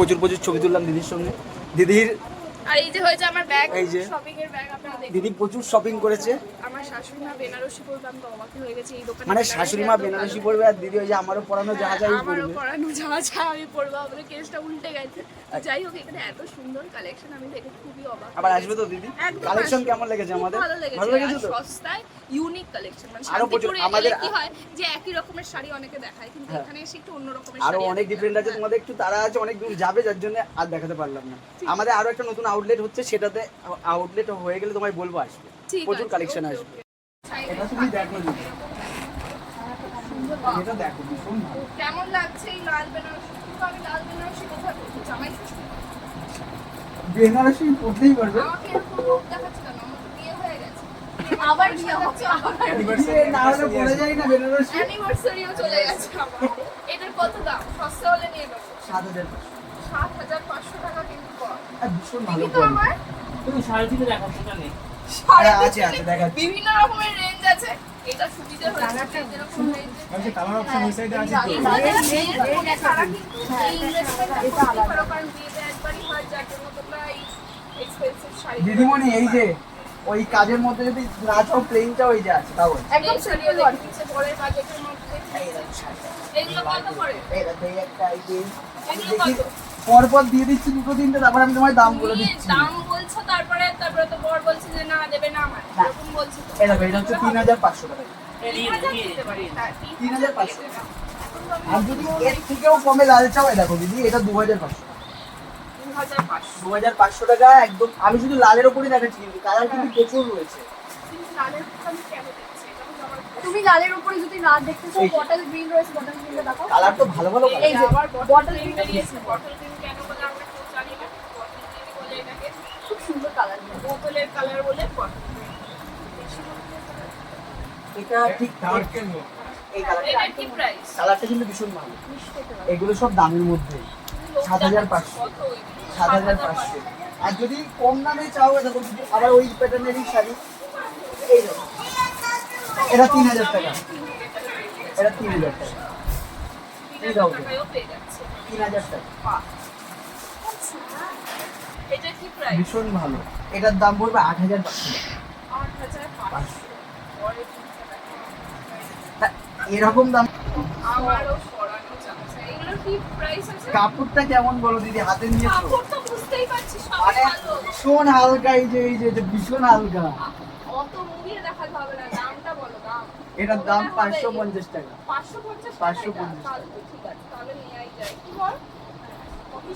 প্রচুর প্রচুর ছবি তুললাম দিদির সঙ্গে। দিদির আর এই যে হয়েছে আমার ব্যাগ এই যে। শপিং এর ব্যাগ আপনারা দেখুন। দিদি প্রচুর শপিং করেছে। আমার শাশুড়ি মা বেনারসি পরবে আমি তো অবাক হয়ে গেছি এই দোকানে। মানে শাশুড়ি মা বেনারসি পড়বে আর দিদি ওই যে আমারও পড়ানো যা যা আমারও পরানো যা যা আমি পরবো আমাদের কেসটা উল্টে গেছে। যাই হোক এখানে এত সুন্দর কালেকশন আমি দেখে খুবই অবাক আবার আসবে তো দিদি? কালেকশন কেমন লেগেছে আমাদের? ভালো লেগেছে ভালো লেগেছে তো? সস্তায় ইউনিক কালেকশন মানে শান্তিপুরে আমাদের- কি হয় যে একই রকমের শাড়ি অনেকে দেখায় কিন্তু হ্যাঁ। এখানে এসে একটু অন্য রকমের আরও অনেক। ডিফারেন্ট আছে তোমাদের একটু তারা আছে অনেক দূর যাবে যার জন্য আর দেখাতে পারলাম না। আমাদের আরও একটা নতুন আউটলেট হচ্ছে সেটাতে আউটলেট হয়ে গেলে তোমায় বলব আসবে। ঠিক প্রচুর কালেকশন আসবে। এটা তুমি দেখো এটা দেখো ভীষণ ভালো কেমন লাগছে এই লাল বেনারসি? কিন্তু আমি লাল বেনারসি? কোথায় পরবো জামাই ষষ্ঠী? বেনারসি পড়তেই পারবে। আমাকে এরকম রূপ দেখাচ্ছে কেন? আমার তো বিয়ে হয়ে গেছে। আবার বিয়ে হবে আবার বিয়ে না হলে পড়ে যাই না বেনারসি। অ্যানিভার্সারিও চলে গেছে আমার। এটার কত দাম? সস্তা হলে নিয়ে নেব। সাত হাজার সাত হাজার পাঁচশো টাকা কিন্তু আর ভীষণ ভালো কোয়ালিটি তুমি সাড়ে তিনে দেখো সেটা নেই। আছে, আছে, থেকে বিভিন্ন রকমের রেঞ্জ আছে। এটা সুবিধা হয়েছে যেরকম রেঞ্জ কালার অপশন ওই সাইডে আছে তো। আমাদের মেয়ের ফোনে ছাড়া কিন্তু এই ইনভেস্টমেন্টটা করতে পারো বিয়েতে একবারই হয় যার জন্য তোমরা এই এক্সপেন্সিভ শাড়ি দিদিমণি এই যে ওই কাজের মধ্যে যদি না চাও প্লেনটা ওই যে আছে তাও একদম বাজেটের মধ্যে কত একটা দেখি? পরপর দিয়ে দিচ্ছি দুটো তিনটে তারপর আমি তোমায় দাম বলে দিচ্ছি। দাম বলছো তারপরে তারপরে তো বর বলছে যে না দেবে না আমার। এরকম বলছে তো। এই এটা হচ্ছে তিন হাজার পাঁচশো টাকা। তিন হাজার পারি হ্যাঁ, পাঁচশো। তো আমি আর যদি এর থেকেও কমে লাল চাও দেখো দিদি এটা দু হাজার পাঁচশো। দু হাজার পাঁচশো। টাকা একদম আমি শুধু লালের ওপরই দেখাচ্ছি কিন্তু কালার কিন্তু প্রচুর রয়েছে। লালের তুমি লালের উপরে যদি না দেখতে চাও বটল গ্রিন রয়েছে বটল গ্রিনটা দেখো। কালার তো ভালো ভালো কালার এই যে, আবার বটল গ্রিন বটল গ্রিন কেন বলে আমরা কেউ জানি না। বটল গ্রিন বলে এটাকে। খুব সুন্দর কালার বোতলের কালার বলে বটল এটা ঠিক ডার্কের এই কালারটা কি প্রাইস কালারটা কিন্তু ভীষণ ভালো। এগুলো সব দামের মধ্যে। সাত হাজার পাঁচশো। সাত হাজার পাঁচশো। আর যদি কম দামে চাও এটা দেখো আবার ওই প্যাটার্নেরই শাড়ি। এই দেখো। এটা তিন হাজার টাকা। এটা তিন হাজার টাকা। তিন হাজার টাকা। ভীষণ ভালো। এটার দাম পড়বে আট হাজার পাঁচশো এরকম দাম কাপড়টা কেমন বলো দিদি? হাতে মানে ভীষণ হালকা এই যে এই যে ভীষণ হালকা অত মুড়িয়ে দেখাতে হবে না দামটা বলো দাম এটার দাম পাঁচশো পঞ্চাশ টাকা। পাঁচশো পঞ্চাশ 550 তাহলে তো ঠিক আছে তাহলে নেওয়াই যায়। কি বল? কি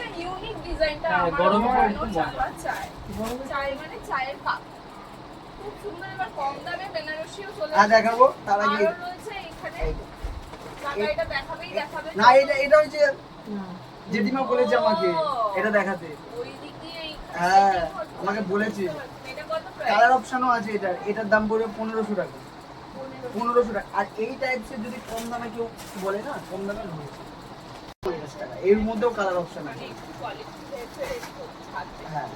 না ইউনিক ডিজাইনটা আমার গরমে বানানো পরে খুব চাওয়া চায়। চায় কাপ। খুব সুন্দর এবার কম দামে বেনারসিও চলে আর দেখাবো তার আগে আরও রয়েছে এখানে এই- এটা দেখাবেই দেখাবে না এটা এটা হচ্ছে জেঠিমা বলেছে আমাকে এটা দেখাতে। হ্যাঁ, আমাকে বলেছে। এটা কত প্রাইস কালার অপশনও আছে এটার। এটার দাম পড়বে পনেরোশো টাকা। পনেরোশো টাকা। আর এই টাইপসের যদি কম দামে কেউ বলে না কম দামে পঞ্চাশ টাকা। এর মধ্যেও কালার অপশন আছে। থাকবে। হ্যাঁ।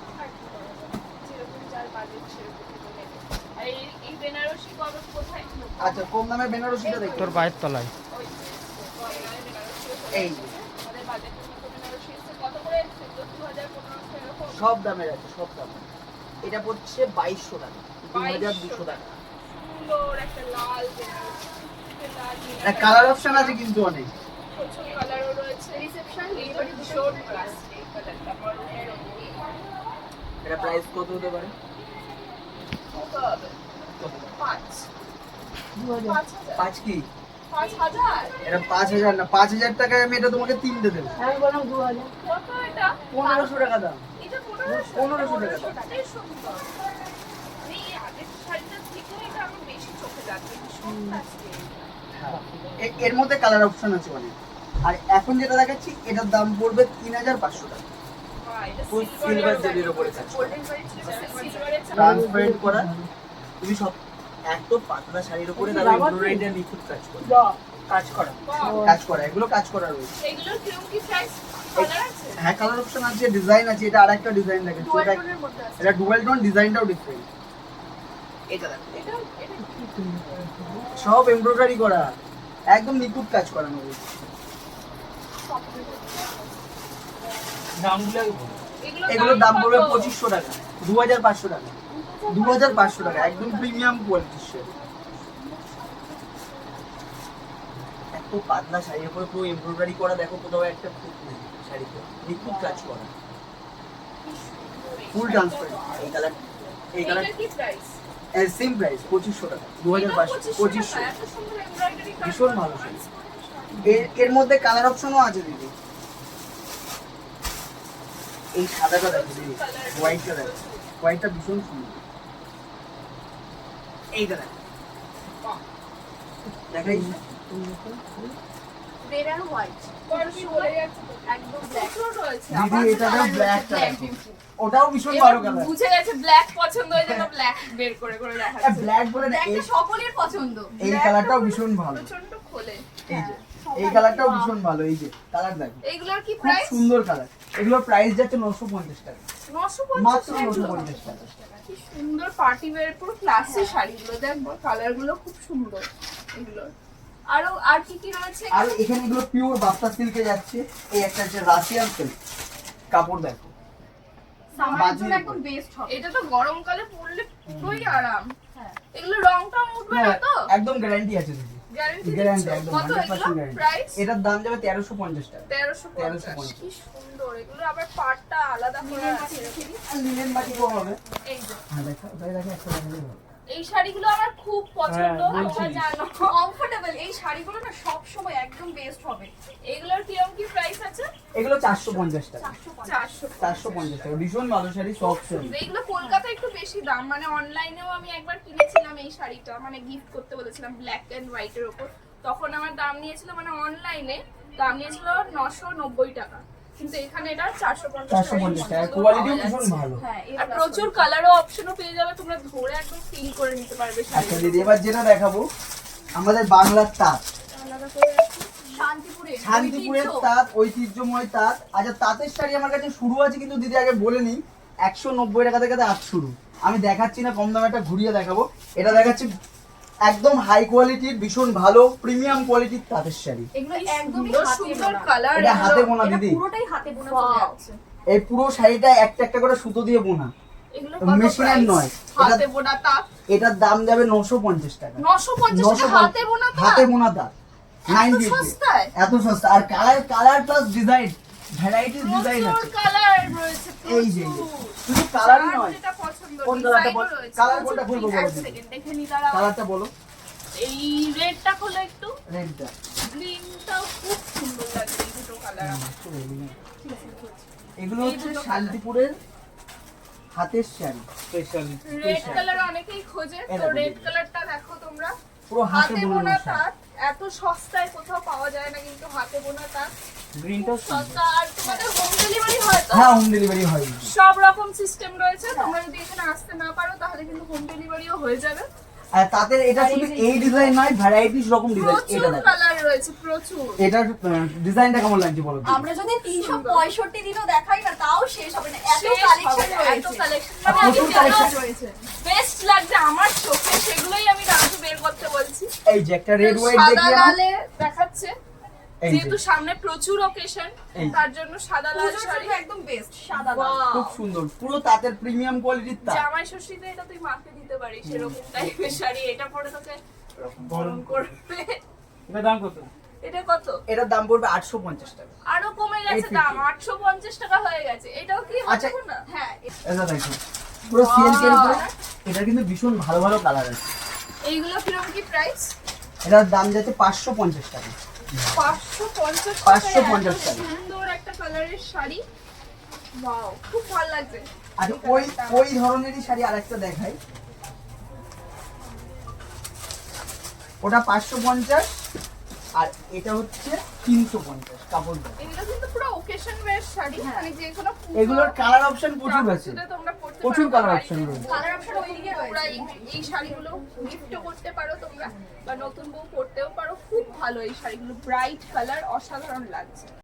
আচ্ছা কম দামে বেনারসিটা দেখো। তোর তলায়। এই এরকম। সব দামের আছে সব দামের। এটা পড়ছে বাইশশো টাকা। দুই হাজার দুশো টাকা। সুন্দর একটা লাল কালার অপশন আছে কিন্তু অনেক। প্রচুর কালারও রয়েছে। রিসেপশন ক্লাসিক এই কালারটা এটা প্রাইস কত হতে পারে? পাঁচ। পাঁচ হাজার। পাঁচ কি? এটা পাঁচ হাজার না পাঁচ হাজার টাকায় আমি এটা তোমাকে তিনটে দেবো। আমি বললাম দু হাজার পনেরোশো টাকা দাম। পনেরোশো? টাকা। পনেরোশো এর মধ্যে কালার অপশন আছে অনেক। আর এখন যেটা দেখাচ্ছি এটার দাম পড়বে তিন হাজার পাঁচশো টাকা। উপরে। ট্রান্সপারেন্ট করা। তুমি সব এত পাতলা শাড়ির উপরে তারা নিখুঁত কাজ করে। কাজ করা। কাজ করা। এগুলো কাজ করা রয়েছে। কীরকম কি? হ্যাঁ কালার অপশন আছে ডিজাইন আছে। এটা আরেকটা ডিজাইন দেখাচ্ছি। এটা ডুয়াল টোন ডিজাইনটাও ডিফারেন্ট এটা দেখো। এটা- এটা কি? সব এমব্রয়ডারি করা একদম নিখুঁত কাজ করানো দামগুলো এগুলোর দাম পড়বে পঁচিশশো টাকা দু হাজার পাঁচশো টাকা দু হাজার পাঁচশো টাকা একদম প্রিমিয়াম কোয়ালিটির শাড়ি এত পাতলা শাড়ির উপরে পুরো এমব্রয়ডারি করা দেখো কোথাও একটা নেই শাড়িতে। নিখুঁত কাজ করা। ফুল ট্রান্সপারেন্ট এই কালার এই কালার এটার কি প্রাইস সেম প্রাইস পঁচিশশো টাকা দু হাজার পাঁচশো পঁচিশশো ভীষণ ভালো। এর এর মধ্যে কালার অপশনও আছে দিদি। এই সাদাটা দেখো দিদি হোয়াইটটা দেখো। হোয়াইটটা ভীষণ সুন্দর। এইটা দেখো। দেখাই হোয়াইট দিদি এটা ব্ল্যাকটা দেখো। ওটাও ভীষণ ভালো কালার বুঝে গেছে ব্ল্যাক পছন্দ হয়ে যাবে ব্ল্যাক বের করে করে দেখাচ্ছে। ব্ল্যাক বলে ব্ল্যাকটা সকলের পছন্দ। এই কালারটাও ভীষণ ভালো। প্রচণ্ড খোলে। এই যে এই কালারটাও ভীষণ ভালো এই যে কালার দেখো। এইগুলোর কি প্রাইস সুন্দর কালার এগুলোর প্রাইস যাচ্ছে নশো পঞ্চাশ টাকা। নশো মাত্র পঞ্চাশ নশো পঞ্চাশ টাকা। কি সুন্দর পার্টি ওয়্যার পুরো ক্লাসি শাড়িগুলো দেখো কালারগুলো খুব সুন্দর এগুলো আরও আর কি কি রয়েছে? আর এখানে এগুলো পিওর বাপ্তা সিল্কে যাচ্ছে। এই একটা হচ্ছে রাশিয়ান সিল্ক কাপড় দেখো। সামারের জন্য একদম বেস্ট হবে। এটা তো গরমকালে পরলে পুরোই আরাম। হ্যাঁ। এগুলো রংটা উঠবে না হ্যাঁ তো? একদম গ্যারান্টি আছে দিদি। গ্যারান্টি গ্যারান্টি একদম কত হান্ড্রেড এগুলো পার্সেন্ট গ্যারান্টি প্রাইস এটার দাম যাবে তেরোশো পঞ্চাশ টাকা। তেরোশো পঞ্চাশ। কি সুন্দর। এগুলো আবার পাটটা আলাদা করে আছে। লিনেন বাটিকও হবে। এই যে। হ্যাঁ দেখো ওটাই দেখো একটা দেখালেই এই শাড়িগুলো আমার খুব পছন্দ। জানো। কমফোর্টেবল এই শাড়িগুলো না সব সময় একদম বেস্ট হবে। এগুলোর কীরকম কি প্রাইস আছে? এগুলো চারশো পঞ্চাশ টাকা। চারশো পঞ্চাশ। টাকা। ভীষণ ভালো শাড়ি শাড়ি এগুলো কলকাতায় একটু বেশি দাম। মানে অনলাইনেও আমি একবার কিনেছিলাম এই শাড়িটা মানে গিফট করতে বলেছিলাম ব্ল্যাক এন্ড হোয়াইট এর উপর তখন আমার দাম নিয়েছিল মানে অনলাইনে দাম নিয়েছিল নশো নব্বই টাকা। কিন্তু এখানে এটা চারশো পঞ্চাশ টাকা। কোয়ালিটিও ভীষণ ভালো। হ্যাঁ আর প্রচুর কালারও অপশনও পেয়ে যাবে। তোমরা ধরে একদম ফিল করে নিতে পারবে আচ্ছা দিদি এবার যেটা দেখাবো আমাদের বাংলার তাঁত। আলাদা করে রাখি। শান্তিপুরে শান্তিপুরের তাঁত ঐতিহ্যময় তাঁত। আচ্ছা তাঁতের শাড়ি আমার কাছে শুরু আছে কিন্তু দিদি আগে বলে নিই। একশো নব্বই টাকা থেকে তাঁত শুরু। আমি দেখাচ্ছি না কম দামে একটা ঘুরিয়ে দেখাবো। এটা দেখাচ্ছি একদম হাই কোয়ালিটির ভীষণ ভালো প্রিমিয়াম কোয়ালিটির তাঁতের শাড়ি। এগুলো একদমই সুন্দর হাতে বোনা। এটা হাতে বোনা দিদি। এই পুরো শাড়িটা একটা একটা করে সুতো দিয়ে বোনা। মেশিনের নয়। হাতে বোনা তাঁত। এটার দাম যাবে নশো পঞ্চাশ টাকা। নশো পঞ্চাশ হাতে বোনা হাতে বোনা তাঁত। এত সস্তা। আর colour colour plus design varieties design আছে। কালার রয়েছে এই যে, এই যে। প্রচুর। শুধু কালারই নয়। কোন কালারটা ডিজাইনও বল- রয়েছে। কালার কোনটা খুলবো বলো এক দিদি। সেকেন্ড দেখে নি দাঁড়াও। কালারটা বলো। এই রেডটা খোলো একটু রেডটা। গ্রিনটাও খুব সুন্দর লাগছে দুটো কালার এগুলো হচ্ছে শান্তিপুরের হাতের শাড়ি। স্পেশালি রেড কালার অনেকেই খোঁজে তো রেড। কালারটা দেখো। তোমরা। পুরো হাতে বোনা তাঁত এত সস্তায় কোথাও পাওয়া যায় না কিন্তু হাতে বোনা তাঁত গ্রিনটাও সস্তা। আর তোমাদের হোম ডেলিভারি হয় তো? হ্যাঁ হোম ডেলিভারি হয়। সব রকম সিস্টেম রয়েছে। তোমরা যদি এখানে আসতে না পারো তাহলে কিন্তু হোম ডেলিভারিও হয়ে যাবে। আর তাতে এটা শুধু এই ডিজাইন নয় ভ্যারাইটিস রকম ডিজাইন এটা কালার রয়েছে প্রচুর। এটার ডিজাইনটা কেমন লাগছে বলো আমরা যদি তিনশো পঁয়ষট্টি দিনও দেখাই না তাও শেষ হবে না। এত কালেকশন হবে এত রয়েছে। collection। আর মানে রয়েছে বেস্ট লাগছে আমার চোখে সেগুলোই আমি বলছি এই যে একটা রেড হোয়াইট সাদা লালে দেখাচ্ছে। যেহেতু সামনে প্রচুর যে। তার জন্য সাদা লাল শাড়ি। একদম বেস্ট সাদা লাল। খুব সুন্দর। পুরো তাঁতের প্রিমিয়াম কোয়ালিটির তাঁত। জামাই ষষ্ঠীতে এটা তুই মাকে দিতে পারিস সেরকম টাইপের শাড়ি। এটা পরে তোকে গরম করবে। এটার দাম কত? এটা কত? এটার দাম পড়বে আটশো পঞ্চাশ টাকা। আরও কমে গেছে দাম আটশো পঞ্চাশ টাকা হয়ে গেছে। এটাও কি আচ্ছা। হচ্ছে না? হ্যাঁ এটা দেখো পুরো সিল্কের উপরে এটা কিন্তু ভীষণ ভালো ভালো কালার আছে। এইগুলো কীরকম কি প্রাইস এটার দাম যাচ্ছে পাঁচশো পঞ্চাশ টাকা। পাঁচশো পঞ্চাশ 550 টাকা। সুন্দর একটা কালারের শাড়ি। ওয়াও খুব ভালো লাগছে। আর ওই ওই ধরনেরই শাড়ি আরেকটা দেখাই। ওটা পাঁচশো পঞ্চাশ। আর এটা হচ্ছে তিনশো পঞ্চাশ কাপড় এগুলো কিন্তু পুরো ওকেশন ওয়্যার শাড়ি মানে যে কোনো এগুলোর কালার অপশন প্রচুর আছে। তোমরা প্রচুর রয়েছে। কালার অপশন ওইদিকে তোমরা রয়েছে এই- এই শাড়িগুলো গিফটও করতে পারো তোমরা বা নতুন বউ পরতেও পারো। খুব ভালো এই শাড়িগুলো ব্রাইট কালার অসাধারণ লাগছে।